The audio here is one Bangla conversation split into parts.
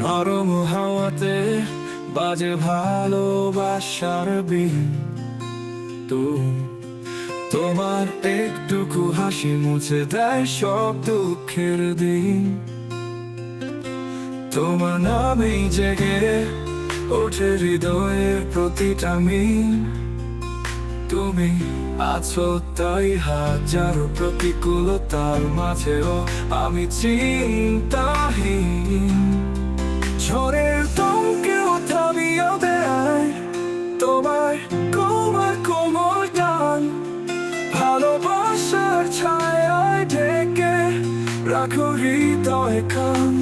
নরম হাওয়াতে বাজে ভালোবাসার বিন। তো তোমার একটুকু হাসি মুছে দেয় সব দুঃখের দিন। তোমার নামেই জেগে ওঠে হৃদয়ের প্রতিটা মিল। তুমি আছো তাই হাজার প্রতিকূলতার মাঝেও আমি চিন্তাহীন। ঝড়ের তমকেও থামিয়ে দেয় তোমার কোমর কোমর টান, ভালোবাসার ছায়ায় ঢেকে রাখো হৃদয় খান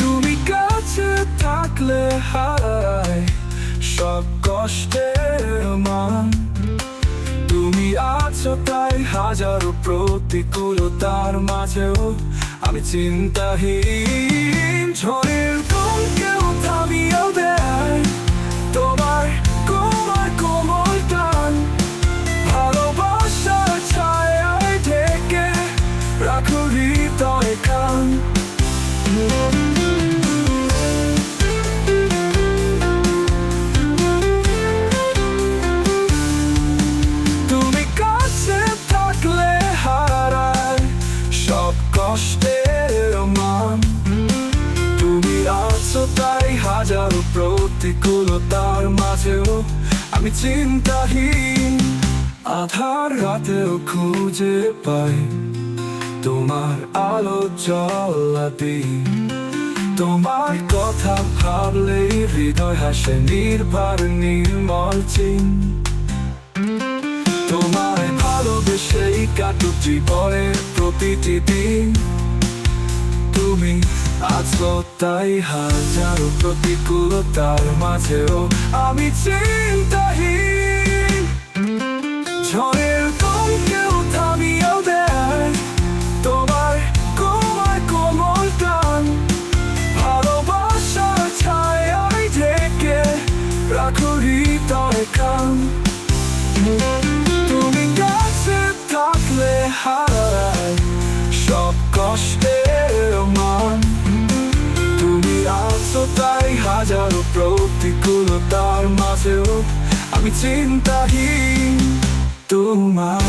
তুমি কাছে থাকলে হারায় সব কষ্টের মান। তাই হাজারো প্রতিকূলতার মাঝেও আমি চিন্তাহীন। ঝড়ের কেউ থামিয়ে দেয় তোমার কোমর কোমল টান। ভালোবাসার ছায়ায় ঢেকে রাখো হৃদয় কান। প্রতিকূলতার মাঝেও আমি চিন্তাহীন। আধার রাতেও খুঁজে পাই তোমার আলো জ্বলাতে। তোমার কথা ভাবলে হৃদয় হাসে নির্ভর নির্মল চিন। তোমায় ভালোবেসেই কাটুক জীবনের প্রতিটি দিন। তুমি আছো তাই হাজারো প্রতিকূলতার মাঝেও আমি চিন্তাহীন। তোমার ঢেকে কান। তুমি কাছে থাকলে হারায় সব কষ্টের তাই হাজারো প্রতিকূলতার মাঝেও আমি চিন্তাহীন। তোমার